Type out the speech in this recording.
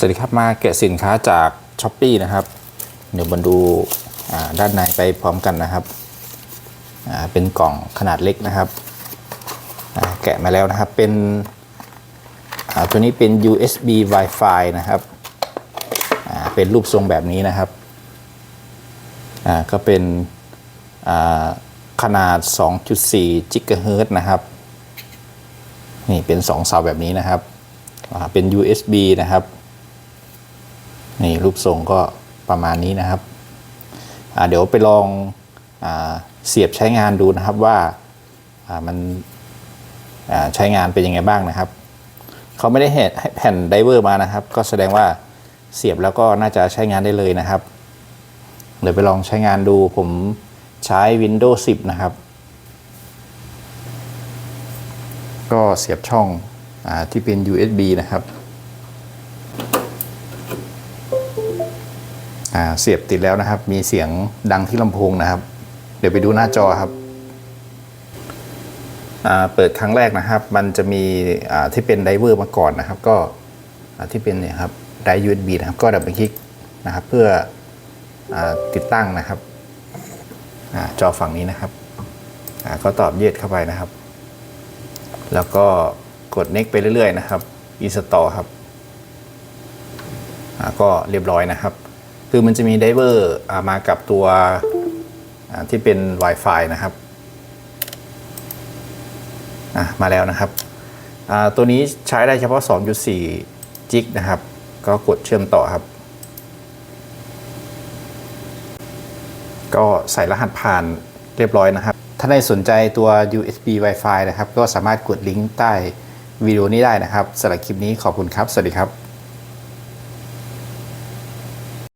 สวัสดีครับมาแกะสินค้าจากช้อปปีนะครับ เดี๋ยวมาดูด้านในไปพร้อมกันนะครับ เป็นกล่องขนาดเล็กนะครับแกะมาแล้วนะครับเป็นตัวนี้เป็น USB Wi-Fi นะครับเป็นรูปทรงแบบนี้นะครับก็เป็นอ่าขนาด 2.4 GHz นะครับนี่เป็น 2 เสาแบบนี้นะครับเป็น USB นะครับ นี่รูปทรงก็ประมาณนี้นะครับ เดี๋ยวไปลองอเสียบใช้งานดูนะครับว่ามันใช้งานเป็นยังไงบ้างนะครับ เขาไม่ได้ให้แผ่นไดเวอร์มานะครับ ก็แสดงว่าเสียบแล้วก็น่าจะใช้งานได้เลยนะครับ เดี๋ยวไปลองใช้งานดูผมใช้ Windows 10 นะครับ ก็เสียบช่องอที่เป็น USB นะครับ เสียบติดแล้วนะครับ มีเสียงดังที่ลำโพงนะครับ เดี๋ยวไปดูหน้าจอครับอ่าเปิดครั้งแรกนะครับ มันจะมีอ่าที่เป็นไดเวอร์มาก่อนนะครับ ก็อ่าที่เป็นเนี่ยครับได USB นะครับ ก็ดับเบิลคลิกนะครับ เพื่ออาติดตั้งนะครับอาจอฝั่งนี้นะครับอ่าก็ตอบเย็ดเข้าไปนะครับ แล้วก็กด next ไปเรื่อยๆนะครับ install ครับอ่าก็เรียบร้อยนะครับ คือมันจะมีไดเวอร์มากับตัวที่เป็น Wi-Fi นะครับมาแล้วนะครับ ตัวนี้ใช้ได้เฉพาะ 2.4 จิกนะครับ ก็กดเชื่อมต่อครับ ก็ใส่รหัสผ่านเรียบร้อยนะครับ ถ้าใครสนใจตัว USB Wi-Fi นะครับ ก็สามารถกดลิงก์ใต้วิดีโอนี้ได้นะครับสำหรับคลิปนี้ขอบคุณครับ สวัสดีครับ